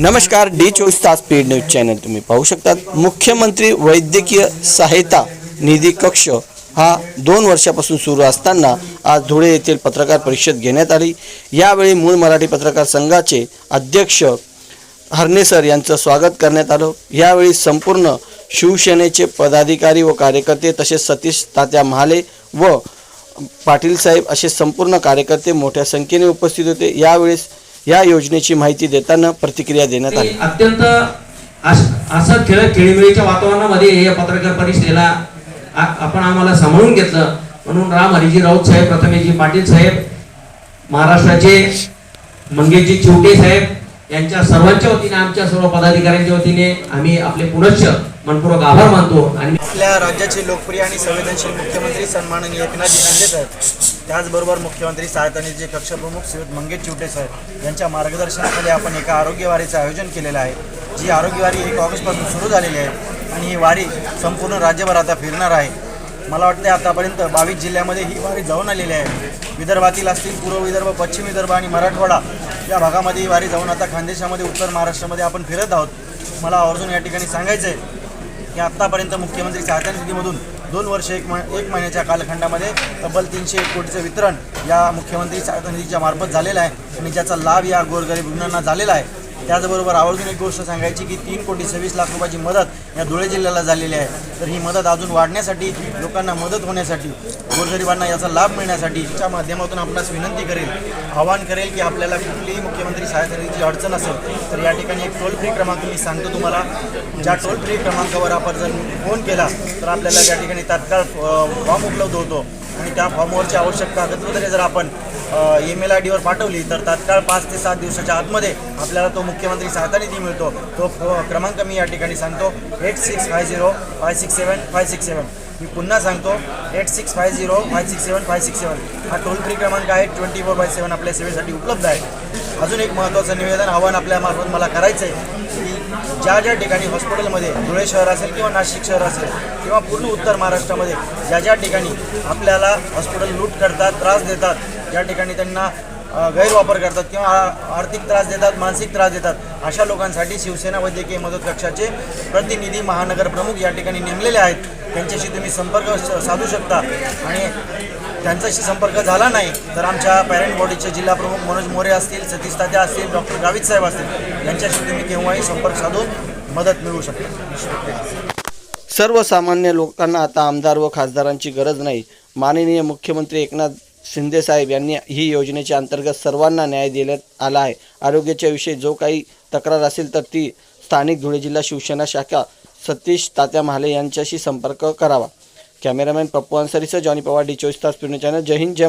नमस्कार डी चोवीस तास पेड न्यूज चॅनल तुम्ही पाहू शकतात. मुख्यमंत्री वैद्यकीय सहायता निधी कक्ष हा दोन वर्षापासून सुरू असताना आज धुळे येथील पत्रकार परिषद घेण्यात आली. यावेळी मूळ मराठी पत्रकार संघाचे अध्यक्ष हरणे सर यांचं स्वागत करण्यात आलं. यावेळी संपूर्ण शिवसेनेचे पदाधिकारी व कार्यकर्ते तसेच सतीश तात्या महाले व पाटील साहेब असे संपूर्ण कार्यकर्ते मोठ्या संख्येने उपस्थित होते. यावेळेस या योजनेची माहिती देताना प्रतिक्रिया देण्यात आली. अत्यंत अस- खेळ खेळीमेळीच्या वातावरणामध्ये हे पत्रकार परिषदेला आपण आम्हाला सांभाळून घेतलं. म्हणून राम हरिजी राऊत साहेब प्रथमेशजी पाटील साहेब महाराष्ट्राचे मंगेशजी चिवटे साहेब यांच्या सर्वांच्या वतीने आमच्या सर्व पदाधिकाऱ्यांच्या वतीने आम्ही आपले पुनश्च मनपूर्वक आभार मानतो. आणि आपल्या राज्याचे लोकप्रिय आणि संवेदनशील मुख्यमंत्री सन्माननीय एकनाथजी शिंदे साहेब. त्याचबरोबर मुख्यमंत्री सहायतानिधीचे कक्षप्रमुख श्रीयुत मंगेश चिवटे साहेब यांच्या मार्गदर्शनाखाली आपण एका आरोग्यवारीचं आयोजन केलेलं आहे. जी आरोग्यवारी एक ऑगस्टपासून सुरू झालेली आहे आणि ही वारी संपूर्ण राज्यभर आता फिरणार आहे. मला वाटते आतापर्यंत बावीस जिल्ह्यामध्ये ही वारी जाऊन आलेली आहे. विदर्भातील असतील पूर्व विदर्भ पश्चिम विदर्भ आणि मराठवाडा या भागामध्ये ही वारी जाऊन आता खानदेशामध्ये उत्तर महाराष्ट्रामध्ये आपण फिरत आहोत. मला आवर्जून या ठिकाणी सांगायचं आहे की आत्तापर्यंत मुख्यमंत्री सहायता निधीमधून दोन वर्ष एक मह एक महिन्याच्या कालखंडामध्ये तब्बल तीनशे एक कोटीचं वितरण या मुख्यमंत्री सहायता निधीच्या मार्फत झालेलं आहे. आणि ज्याचा लाभ या गोरगरीब रुग्णांना झालेला आहे. त्याचबरोबर आवर्जून एक गोष्ट सांगायची की तीन कोटी सव्वीस लाख रुपयाची मदत या धुळे जिल्ह्याला झालेली आहे. तर ही मदत अजून वाढण्यासाठी लोकांना मदत होण्यासाठी गोरगरिबांना याचा लाभ मिळण्यासाठी च्या माध्यमातून आपणास विनंती करेल आवाहन करेल की आपल्याला कुठलीही मुख्यमंत्री सहायता अडचण असेल तर या ठिकाणी एक टोल फ्री क्रमांक मी सांगतो तुम्हाला. ज्या टोल फ्री क्रमांकावर आपण जर फोन केला तर आपल्याला त्या ठिकाणी तात्काळ फॉर्म उपलब्ध होतो. आणि त्या फॉर्मवरची आवश्यक कागदपत्रे जर आपण ईमेल आय डीवर पाठवली तर तात्काळ पाच ते सात दिवसाच्या आतमध्ये आपल्याला तो मुख्यमंत्री सहायता निधी मिळतो. तो क्रमांक मी या ठिकाणी सांगतो. Eight six five zero five six seven five six seven मी पुन्हा सांगतो eight six five zero five six seven five six seven हा टोल फ्री क्रमांक आहे ट्वेंटी फोर बाय सेवन आपल्या सेवेसाठी उपलब्ध आहे. अजून एक महत्त्वाचं निवेदन आव्हान आपल्यामार्फत मला करायचं आहे की ज्या ज्या ठिकाणी हॉस्पिटलमध्ये धुळे शहर असेल किंवा नाशिक शहर असेल किंवा पूर्ण उत्तर महाराष्ट्रामध्ये ज्या ज्या ठिकाणी आपल्याला हॉस्पिटल लूट करतात त्रास देतात ज्या ठिकाणी त्यांना गैरवापर करतात किंवा आ- आर्थिक त्रास देतात मानसिक त्रास देतात अशा लोकांसाठी शिवसेना वैद्यकीय मदत कक्षाचे प्रतिनिधी महानगर प्रमुख या ठिकाणी नेमलेले आहेत. त्यांच्याशी तुम्ही संपर्क स- साधू शकता. आणि त्यांच्याशी संपर्क झाला नाही तर आमच्या पॅरेंट बॉडीचे जिल्हा प्रमुख मनोज मोरे असतील सतीश तात्या असतील डॉक्टर गावित साहेब असतील यांच्याशी तुम्ही केव्हाही संपर्क साधून मदत मिळू शकता. सर्वसामान्य लोकांना आता आमदार व खासदारांची गरज नाही. माननीय मुख्यमंत्री एकनाथ शिंदे साहेब यांनी ही योजनेच्या अंतर्गत सर्वांना न्याय देण्यात आला आहे. आरोग्याच्या विषयी जो काही तक्रार असेल तर ती स्थानिक धुळे जिल्हा शिवसेना शाखा सतीश तात्या महाले यांच्याशी संपर्क करावा. कॅमेरामॅन पप्पू अन्सरीसह जॉनी पवार डी चोवीस तास पूर्ण चॅनल. जय हिंद जय